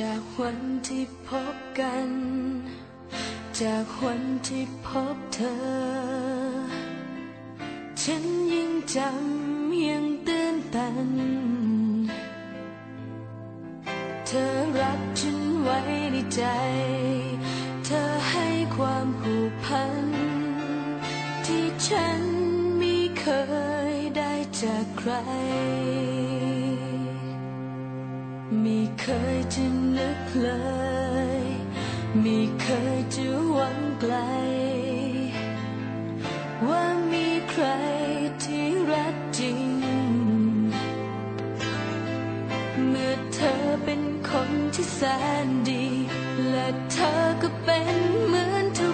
จากวันที่พบกัน จากวันที่พบเธอ ฉันยิ่งจำยังตื่นตัน เธอรับฉันไว้ในใจ เธอให้ความผูกพัน ที่ฉันไม่เคยได้จากใคร ไม่เคยจะนึกเลย ไม่เคยจะหวังไกล ว่ามีใครที่รักจริง เมื่อเธอเป็นคนที่แสนดี และเธอก็เป็นเหมือนทุก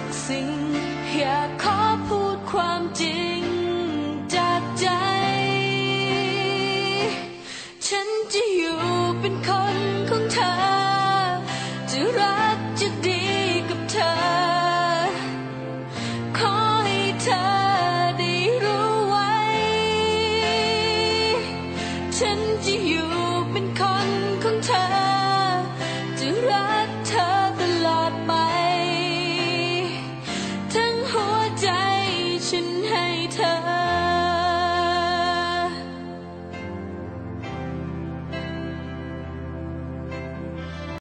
เป็นคนของเธอ